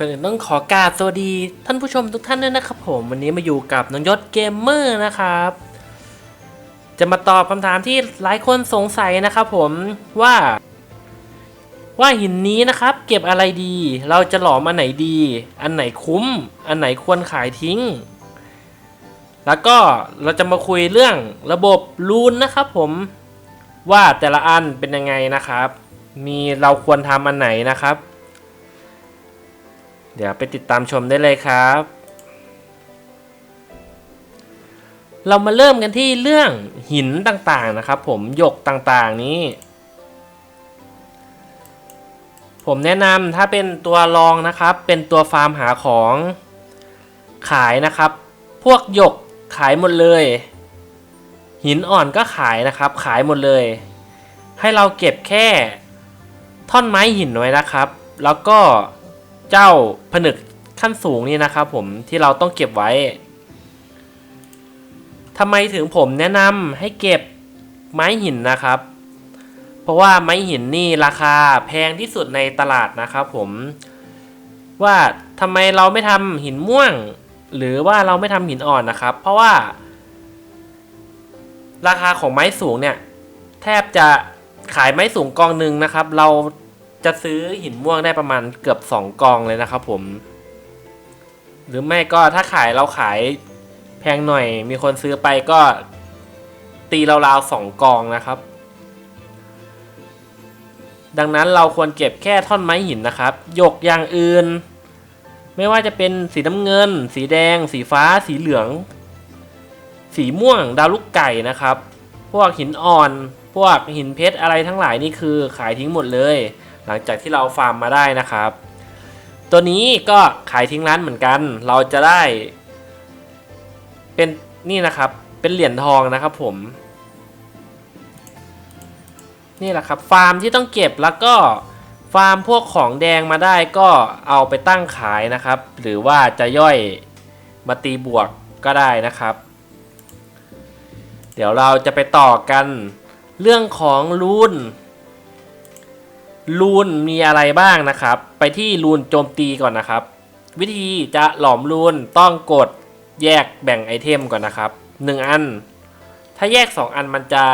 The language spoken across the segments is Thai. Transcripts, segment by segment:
ก่อนอื่นต้องขอกราบสวัสดีท่านผู้ชมทุกท่านด้วยนะครับผมวันนี้มาอยู่กับน้องยศเกมเมอร์นะครับ จะมาตอบคำถามที่หลายคนสงสัยนะครับผมว่า ว่าหินนี้นะครับ เก็บอะไรดี เราจะหลอมอันไหนดี อันไหนคุ้ม อันไหนควรขายทิ้ง แล้วก็เราจะมาคุยเรื่องระบบรูนนะครับผมว่าแต่ละอันเป็นยังไงนะครับ มีเราควรทำอันไหนนะครับ เดี๋ยวไปติดตามชมได้เลยครับ เรามาเริ่มกันที่เรื่องหินต่างๆนะครับ ผมหยกต่างๆนี้ ผมแนะนำถ้าเป็นตัวรองนะครับ เป็นตัวฟาร์มหาของขายนะครับ พวกหยกขายหมดเลย หินอ่อนก็ขายนะครับ ขายหมดเลย ให้เราเก็บแค่ท่อนไม้หินไว้นะครับ แล้วก็ เจ้าผนึกขั้นสูงนี่นะครับผมที่เราต้องเก็บไว้ทำไมถึงผมแนะนำให้เก็บไม้หินนะครับ เพราะว่าไม้หินนี่ราคาแพงที่สุดในตลาดนะครับผมว่าทำไมเราไม่ทำหินม่วง หรือว่าเราไม่ทำหินอ่อนนะครับ เพราะว่า ราคาของไม้สูงเนี่ย แทบจะขายไม้สูงกองหนึ่งนะครับ เรา จะซื้อหินม่วงได้ประมาณเกือบสองกองเลยนะครับผม หรือไม่ก็ถ้าขายเราขายแพงหน่อย มีคนซื้อไปก็ ตีราวๆสองกองนะครับ ดังนั้นเราควรเก็บแค่ท่อนไม้หินนะครับหยกอย่างอื่น ไม่ว่าจะเป็นสีน้ำเงิน สีแดง สีฟ้า สีเหลือง สีม่วง ดาวลูกไก่นะครับ พวกหินอ่อน พวกหินเพชรอะไรทั้งหลายนี่คือขายทิ้งหมดเลย หลังจากที่เราฟาร์มมาได้นะครับ ตัวนี้ก็ขายทิ้งร้านเหมือนกัน เราจะได้ เป็นนี่นะครับเป็นเหรียญทองนะครับผม นี่แหละครับ ฟาร์มที่ต้องเก็บแล้วก็ฟาร์มพวกของแดงมาได้ก็เอาไปตั้งขายนะครับ หรือว่าจะย่อยมาตีบวกก็ได้นะครับ เดี๋ยวเราจะไปต่อกันเรื่องของรูน รูนมีอะไรบ้างนะครับ ไปที่รูนโจมตีก่อนนะครับ วิธีจะหลอมรูนต้องกดแยกแบ่งไอเทมก่อนนะครับ 1 อัน ถ้าแยก 2 อันมันจะ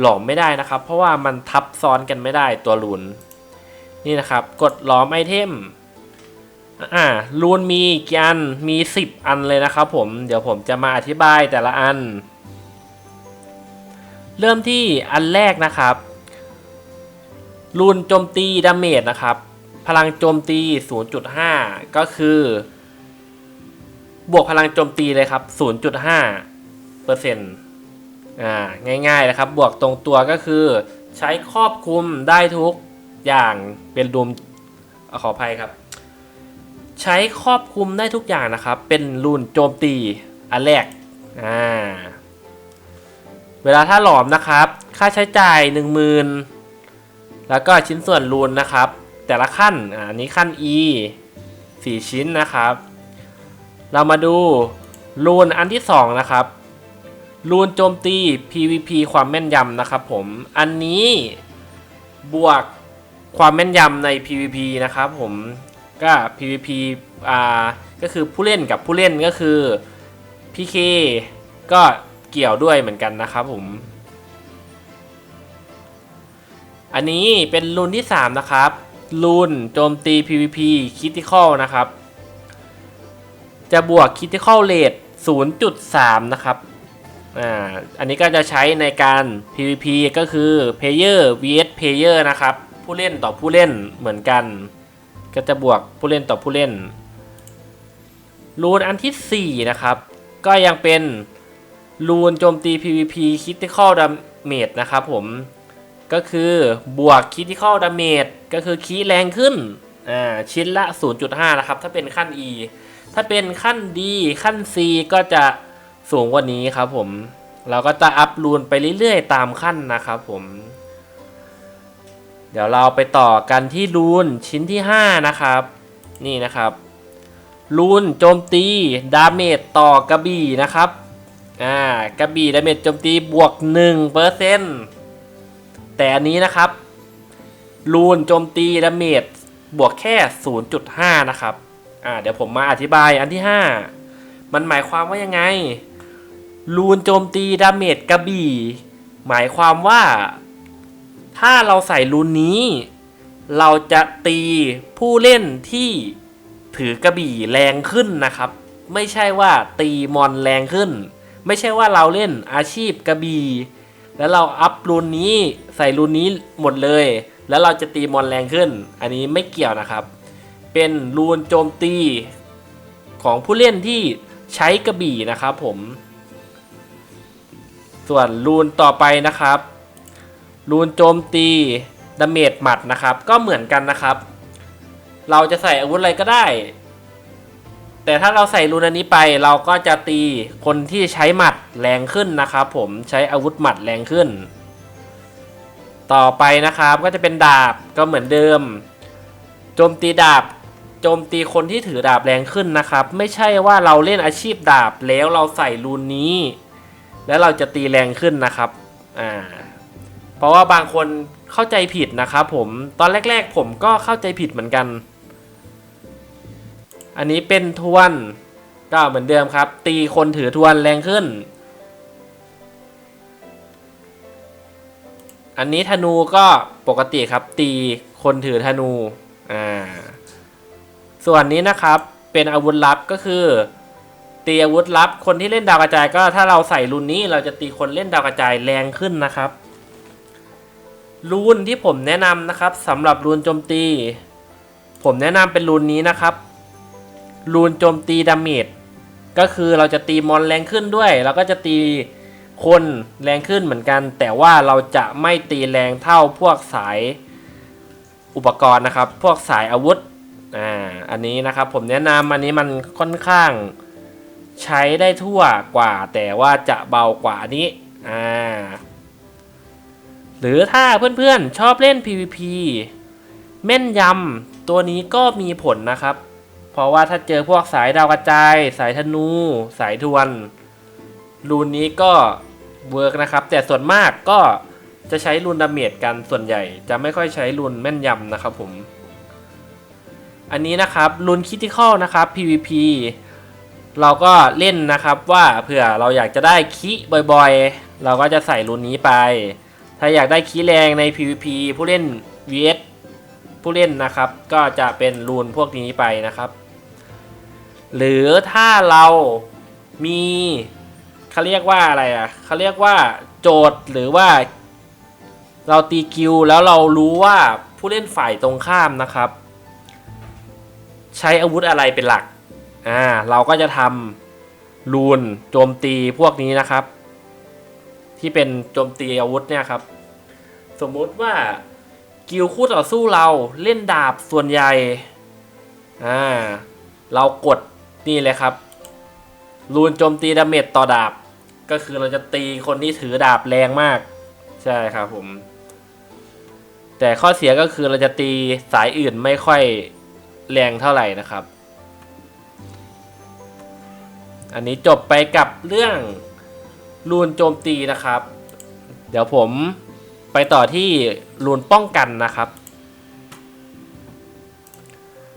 หลอมไม่ได้นะครับ เพราะว่ามันทับซ้อนกันไม่ได้ตัวรูนนี่นะครับ กดหลอมไอเทมอ่ารูนมีกี่อันมี 10 อันเลยนะครับผมเดี๋ยวผมจะมาอธิบายแต่ละอัน เริ่มที่อันแรกนะครับ รูนโจมตีดาเมจนะครับ พลังโจมตี 0.5 ก็คือ บวกพลังโจมตีเลยครับ 0.5เปอร์เซ็นต์อ่าง่ายๆนะครับ บวกตรงตัวก็คือ ใช้ครอบคลุมได้ทุกอย่างเป็นรูมขออภัยครับ ใช้ครอบคลุมได้ทุกอย่างนะครับ เป็นรูนโจมตีอันแรกอ่าเวลาถ้าหลอมนะครับ ค่าใช้จ่าย 10,000 แล้วก็ชิ้นส่วนรูนนะครับ แต่ละขั้นอันนี้ขั้น E 4 ชิ้นนะครับ เรามาดูรูนอันที่ 2 นะครับรูนโจมตี PVP ความแม่นยำนะครับผม อันนี้บวกความแม่นยำใน PVP นะครับผม ก็ PVP อ่า ก็คือผู้เล่นกับผู้เล่นก็คือ PK ก็เกี่ยวด้วยเหมือนกันนะครับผม อันนี้เป็นรูนที่ 3 นะครับรูนโจมตี PVP Critical นะครับ จะบวก Critical Rate 0.3 นะครับอ่าอันนี้ก็จะใช้ในการ PVP ก็คือ Player vs Player นะครับ ผู้เล่นต่อผู้เล่นเหมือนกัน ก็จะบวกผู้เล่นต่อผู้เล่น รูนอันที่ 4 นะครับ ก็ยังเป็นรูนโจมตี PVP Critical Damage นะครับผม ก็คือบวก Critical Damage ก็คือคีแรงขึ้นอ่าชิ้นละ 0.5 นะครับ ถ้าเป็นขั้น E ถ้าเป็นขั้น D ขั้น C ก็จะสูงกว่านี้ครับผม เราก็จะอัพรูนไปเรื่อยๆ ตามขั้นนะครับผม เดี๋ยวเราไปต่อกันที่รูนชิ้นที่ 5 นะครับ นี่นะครับ รูนโจมตีดาเมจต่อกระบี่นะครับ อ่ากระบี่ดาเมจโจมตีบวก1เปอร์เซ็นต์ แต่อันนี้นะครับ รูนโจมตีดาเมจบวกแค่ 0.5 นะครับ อ่า เดี๋ยวผมมาอธิบายอันที่ห้ามันหมายความว่ายังไง รูนโจมตีดาเมจกระบี่ หมายความว่า ถ้าเราใส่รูนนี้ เราจะตีผู้เล่นที่ถือกระบี่แรงขึ้นนะครับ ไม่ใช่ว่าตีมอนแรงขึ้น ไม่ใช่ว่าเราเล่นอาชีพกระบี่ แล้วเราอัพรูนนี้ใส่รูนนี้หมดเลย แล้วเราจะตีมอนแรงขึ้น อันนี้ไม่เกี่ยวนะครับ เป็นรูนโจมตีของผู้เล่นที่ใช้กระบี่นะครับผม ส่วนรูนต่อไปนะครับ รูนโจมตีดาเมจหมัดนะครับ ก็เหมือนกันนะครับ เราจะใส่อาวุธอะไรก็ได้ แต่ถ้าเราใส่รูนอันนี้ไปเราก็จะตีคนที่ใช้หมัดแรงขึ้นนะครับผมใช้อาวุธหมัดแรงขึ้น ต่อไปนะครับก็จะเป็นดาบก็เหมือนเดิม โจมตีดาบ โจมตีคนที่ถือดาบแรงขึ้นนะครับ ไม่ใช่ว่าเราเล่นอาชีพดาบแล้วเราใส่รูนนี้ แล้วเราจะตีแรงขึ้นนะครับอ่าเพราะว่าบางคนเข้าใจผิดนะครับผมตอนแรก ๆ ผมก็เข้าใจผิดเหมือนกัน อันนี้เป็นทวนก็เหมือนเดิมครับ ตีคนถือทวนแรงขึ้น อันนี้ธนูก็ปกติครับ ตีคนถือธนูอ่าส่วนนี้นะครับเป็นอาวุธลับก็คือ ตีอาวุธลับ คนที่เล่นดาวกระจายก็ถ้าเราใส่รูนนี้เราจะตีคนเล่นดาวกระจายแรงขึ้นนะครับรูนที่ผมแนะนำนะครับสำหรับรูนโจมตี ผมแนะนำเป็นรูนนี้นะครับ รูนโจมตีดาเมจก็คือเราจะตีมอนแรงขึ้นด้วยแล้วก็จะตีคนแรงขึ้นเหมือนกัน แต่ว่าเราจะไม่ตีแรงเท่าพวกสายอุปกรณ์นะครับ พวกสายอาวุธอ่าอันนี้นะครับผมแนะนำอันนี้มันค่อนข้างใช้ได้ทั่วกว่า แต่ว่าจะเบากว่าอันนี้อ่าหรือถ้าเพื่อนๆชอบเล่น PVP แม่นยำตัวนี้ก็มีผลนะครับ เพราะว่าถ้าเจอพวกสายดาวกระจาย สายธนู สายทวน รูนนี้ก็เวิร์กนะครับ แต่ส่วนมากก็จะใช้รูนดาเมจกันส่วนใหญ่ จะไม่ค่อยใช้รูนแม่นยำนะครับผม อันนี้นะครับรูนคิติคอลนะครับ PVP เราก็เล่นนะครับว่าเผื่อเราอยากจะได้คิบ่อยๆ เราก็จะใส่รูนนี้ไป ถ้าอยากได้คีแรงใน PVP ผู้เล่น VS ผู้เล่นนะครับ ก็จะเป็นรูนพวกนี้ไปนะครับ หรือถ้าเรามีเขาเรียกว่าอะไรอะเขาเรียกว่าโจทย์หรือว่า เราตีกิวแล้วเรารู้ว่าผู้เล่นฝ่ายตรงข้ามนะครับ ใช้อาวุธอะไรเป็นหลักอ่าเราก็จะทำรูนโจมตีพวกนี้นะครับ ที่เป็นโจมตีอาวุธเนี่ยครับ สมมุติว่ากิลคู่ต่อสู้เราเล่นดาบส่วนใหญ่อ่าเรากด นี่เลยครับ รูนโจมตีดาเมจต่อดาบ ก็คือเราจะตีคนที่ถือดาบแรงมาก ใช่ครับผม แต่ข้อเสียก็คือเราจะตีสายอื่นไม่ค่อยแรงเท่าไหร่นะครับ อันนี้จบไปกับเรื่องรูนโจมตีนะครับ เดี๋ยวผมไปต่อที่รูนป้องกันนะครับ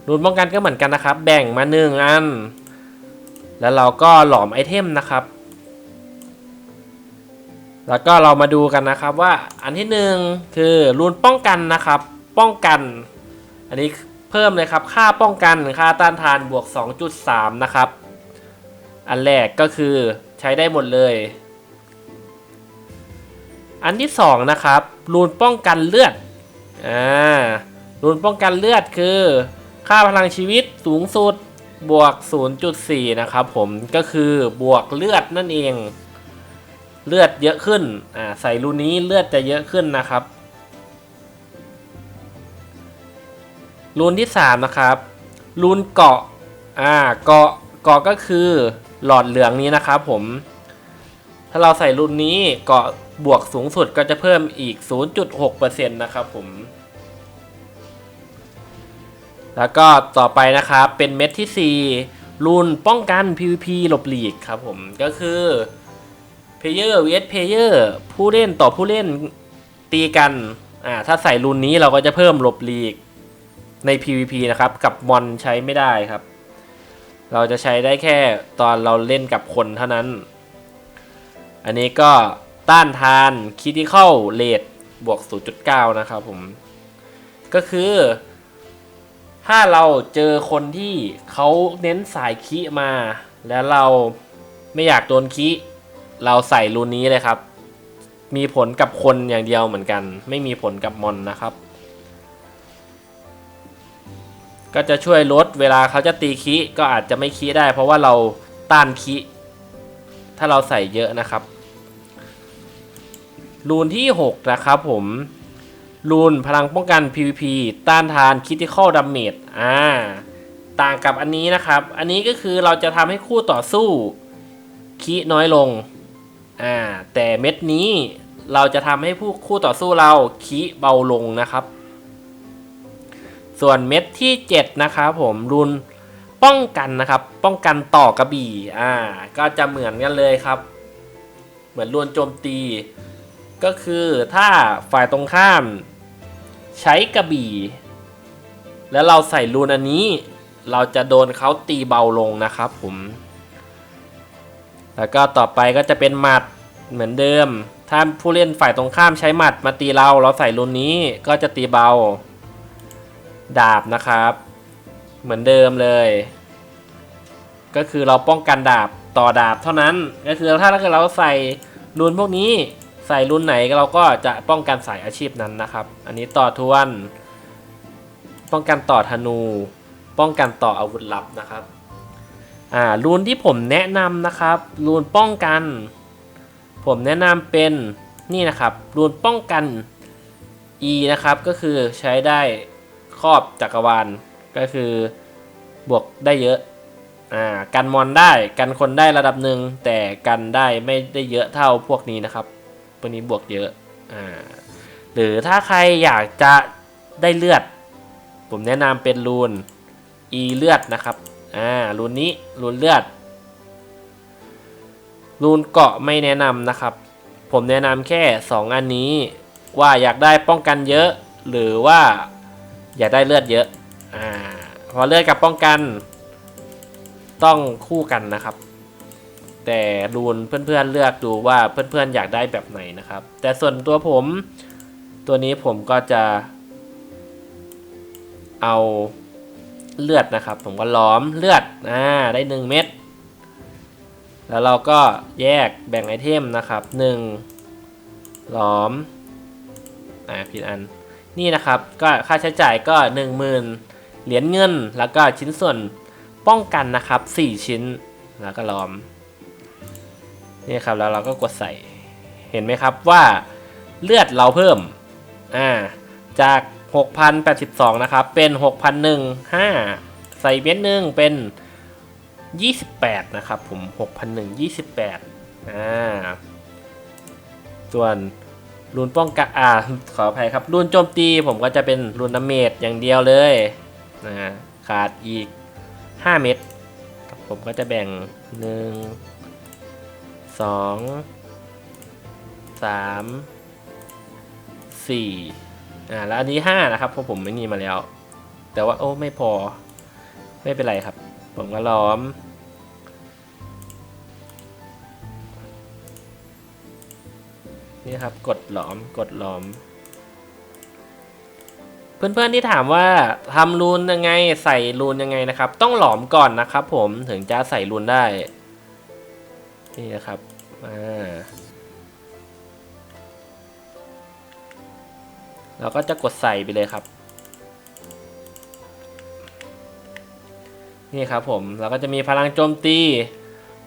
รูนป้องกันก็เหมือนกันนะครับ แบ่งมาหนึ่งอัน แล้วเราก็หลอมไอเทมนะครับ แล้วก็เรามาดูกันนะครับว่าอันที่หนึ่งคือรูนป้องกันนะครับ ป้องกัน อันนี้เพิ่มเลยครับ ค่าป้องกันค่าต้านทานบวก 2.3 นะครับ อันแรกก็คือใช้ได้หมดเลย อันที่สองนะครับรูนป้องกันเลือดอ่ารูนป้องกันเลือดคือ ค่าพลังชีวิตสูงสุดบวก 0.4 นะครับผมก็คือบวกเลือดนั่นเอง เลือดเยอะขึ้นอ่าใส่รูนี้เลือดจะเยอะขึ้นนะครับรูนที่สามนะครับรูนเกาะอ่าเกาะเกาะก็คือหลอดเหลืองนี้นะครับผม ถ้าเราใส่รูนนี้เกาะบวกสูงสุดก็จะเพิ่มอีก 0.6%นะครับผม แล้วก็ต่อไปนะครับเป็นเม็ดที่ 4รูนป้องกัน PVP หลบหลีกครับผมก็คือ Player vs Player ผู้เล่นต่อผู้เล่นตีกันอ่าถ้าใส่รูนนี้เราก็จะเพิ่มหลบหลีกใน PVP นะครับ กับมอนใช้ไม่ได้ครับ เราจะใช้ได้แค่ตอนเราเล่นกับคนเท่านั้น อันนี้ก็ต้านทานคิติคอลเลดบวก 0.9 นะครับผม ก็คือ ถ้าเราเจอคนที่เขาเน้นสายคิมา แล้วเราไม่อยากโดนคิเราใส่รูนี้เลยครับ มีผลกับคนอย่างเดียวเหมือนกัน ไม่มีผลกับมอนนะครับ ก็จะช่วยลดเวลาเขาจะตีคิก็อาจจะไม่คิได้ เพราะว่าเราต้านคิถ้าเราใส่เยอะนะครับ รูนที่ 6 นะครับผม รูนพลังป้องกัน PVP ต้านทาน Critical Damage อ่า ต่างกับอันนี้นะครับ อันนี้ก็คือเราจะทำให้คู่ต่อสู้คิน้อยลง อ่า แต่เม็ดนี้เราจะทำให้ผู้คู่ต่อสู้เราคิเบาลงนะครับ ส่วนเม็ดที่ 7 นะครับผมรุนป้องกันนะครับ ป้องกันต่อกระบี่ อ่า ก็จะเหมือนกันเลยครับ เหมือนรุนโจมตี ก็คือถ้าฝ่ายตรงข้าม ใช้กระบี่ แล้วเราใส่รูนอันนี้ เราจะโดนเขาตีเบาลงนะครับผม แล้วก็ต่อไปก็จะเป็นหมัดเหมือนเดิม ถ้าผู้เล่นฝ่ายตรงข้ามใช้หมัดมาตีเรา เราใส่รูนนี้ก็จะตีเบา ดาบนะครับ เหมือนเดิมเลย ก็คือเราป้องกันดาบต่อดาบเท่านั้น ก็คือถ้าเราเราใส่รูนพวกนี้ ใส่รูนไหนเราก็จะป้องกันสายอาชีพนั้นนะครับ อันนี้ต่อทวน ป้องกันต่อธนู ป้องกันต่ออาวุธลับนะครับอ่ารูนที่ผมแนะนำนะครับรูนป้องกัน ผมแนะนำเป็นนี่นะครับรูนป้องกัน E นะครับก็คือใช้ได้ครอบจักรวาลก็คือบวกได้เยอะอ่ากันมอนได้กันคนได้ระดับหนึ่งแต่กันได้ไม่ได้เยอะเท่าพวกนี้นะครับ พวกนี้บวกเยอะอ่าหรือถ้าใครอยากจะได้เลือด ผมแนะนำเป็นรูน E เลือดนะครับอ่ารูนนี้รูนเลือด รูนเกาะไม่แนะนำนะครับ ผมแนะนำแค่ 2 อันนี้ ว่าอยากได้ป้องกันเยอะ หรือว่าอยากได้เลือดเยอะอ่าพอเลือดกับป้องกัน ต้องคู่กันนะครับ แต่รูนเพื่อนๆเลือกดูว่าเพื่อนๆอยากได้แบบไหนนะครับ แต่ส่วนตัวผมตัวนี้ผมก็จะ เอาเลือดนะครับ ผมก็ล้อมเลือดอ่าได้ 1 เม็ดแล้วเราก็แยกแบ่งไอเทมนะครับ 1 ล้อมอ่าผิดอันนี่นะครับก็ค่าใช้จ่ายก็ 10,000 เหรียญเงิน แล้วก็ชิ้นส่วนป้องกันนะครับ 4 ชิ้นแล้วก็ล้อม นี่ครับแล้วเราก็กดใส่เห็นไหมครับว่าเลือดเราเพิ่มอ่าจาก 6,082 นะครับ เป็น 6,015 ใส่เม็ดหนึ่งเป็น 28 นะครับผม 6,128 อ่า ส่วนรูนป้องกันอ่า ขออภัยครับรูนโจมตีผมก็จะเป็นรูนดาเมจอย่างเดียวเลยนะขาดอีก 5 เม็ดผมก็จะแบ่ง 1 2 3 4อ่าแล้วอันนี้ห้านะครับเพราะผมไม่มีมาแล้ว แต่ว่าโอ้ไม่พอไม่เป็นไรครับ ผมก็ล้อม นี่ครับกดหลอมกดหลอม เพื่อนๆที่ถามว่าทำรูนยังไงใส่รูนยังไงนะครับ ต้องหลอมก่อนนะครับ ผมถึงจะใส่รูนได้นี่นะครับ เราก็จะกดใส่ไปเลยครับ นี่ครับผมเราก็จะมีพลังโจมตี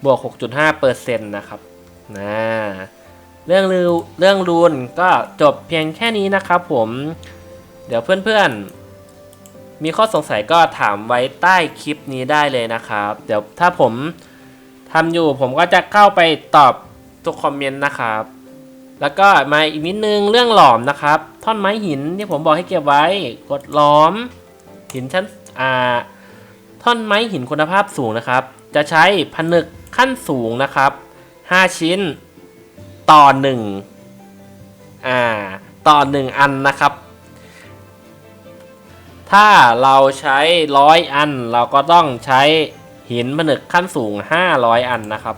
บวก 6.5เปอร์เซ็นต์นะครับนะเรื่องรูเรื่องรูนก็จบเพียงแค่นี้นะครับผม เดี๋ยวเพื่อนๆ มีข้อสงสัยก็ถามไว้ใต้คลิปนี้ได้เลยนะครับ เดี๋ยวถ้าผม ทำอยู่ผมก็จะเข้าไปตอบทุกคอมเมนต์นะครับ แล้วก็มาอีกนิดนึงเรื่องหลอมนะครับ ท่อนไม้หินที่ผมบอกให้เก็บไว้ กดหลอม หินชั้นอ่าท่อนไม้หินคุณภาพสูงนะครับ จะใช้ผนึกขั้นสูงนะครับ 5 ชิ้นต่อ1อ่าต่อ 1 อันนะครับ ถ้าเราใช้ร้อยอันเราก็ต้องใช้ หินผนึกขั้นสูง 500 อันนะครับ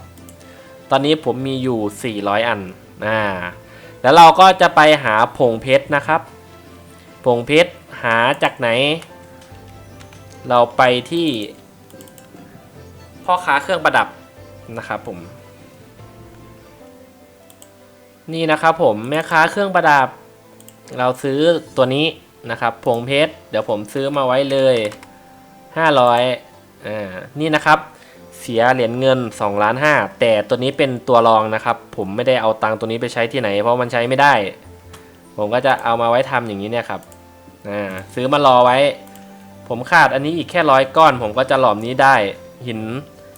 ตอนนี้ผมมีอยู่ 400 อันอ่าแล้วเราก็จะไปหาผงเพชรนะครับ ผงเพชรหาจากไหน เราไปที่ พ่อค้าเครื่องประดับนะครับผม นี่นะครับผมแม่ค้าเครื่องประดับ เราซื้อตัวนี้นะครับผงเพชรเดี๋ยวผมซื้อมาไว้เลย 500 อ่านี่นะครับ เสียเหรียญเงิน2ล้าน5แต่ตัวนี้เป็นตัวรองนะครับ ผมไม่ได้เอาตังค์ตัวนี้ไปใช้ที่ไหน เพราะมันใช้ไม่ได้ ผมก็จะเอามาไว้ทำอย่างนี้เนี่ยครับอ่าซื้อมารอไว้ ผมขาดอันนี้อีกแค่ร้อยก้อน ผมก็จะหลอมนี้ได้หิน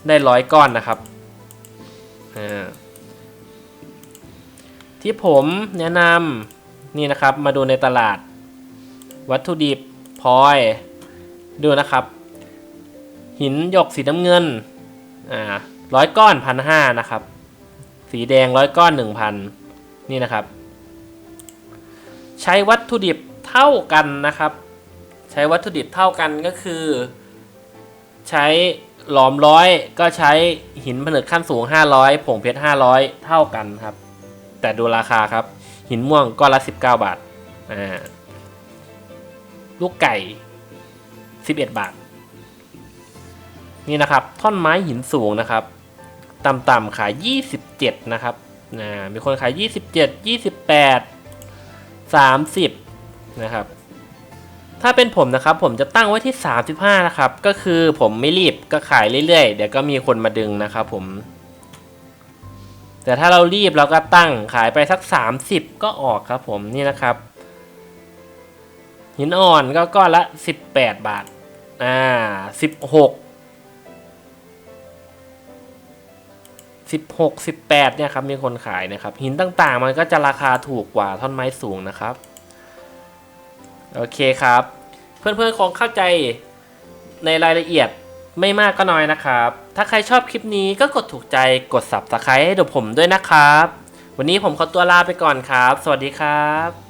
ได้ร้อยก้อนนะครับอ่าที่ผมแนะนำนี่นะครับมาดูในตลาด วัตถุดิบพลอยดูนะครับ หินหยกสีน้ำเงินอ่าร้อยก้อนพันห้านะครับ สีแดงร้อยก้อนหนึ่งพันนี่นะครับ ใช้วัตถุดิบเท่ากันนะครับ ใช้วัตถุดิบเท่ากันก็คือ ใช้หลอมร้อยก็ใช้หินผนึกขั้นสูง 500 ผงเพชร 500 เท่ากันครับ แต่ดูราคาครับ หินม่วงก้อนละ 19 บาทอ่าลูกไก่ 11 บาท นี่นะครับท่อนไม้หินสูงนะครับ ต่ำๆขาย 27 นะครับนะมีคนขาย 27 28 30 นะครับ ถ้าเป็นผมนะครับผมจะตั้งไว้ที่ 35 นะครับ ก็คือผมไม่รีบก็ขายเรื่อยๆ เดี๋ยวก็มีคนมาดึงนะครับผม แต่ถ้าเรารีบเราก็ตั้งขายไปสัก 30 ก็ออกครับผมนี่นะครับหินอ่อนก็ก้อนละ 18 บาท อ่า 16 16 18เนี่ยครับมีคนขายนะครับ หินต่างๆ มันก็จะราคาถูกกว่าท่อนไม้สูงนะครับ โอเคครับ เพื่อนๆคงเข้าใจในรายละเอียดไม่มากก็น้อยนะครับ ถ้าใครชอบคลิปนี้ก็กดถูกใจกด subscribe ให้เดี๋ยวผมด้วยนะครับ วันนี้ผมขอตัวลาไปก่อนครับ สวัสดีครับ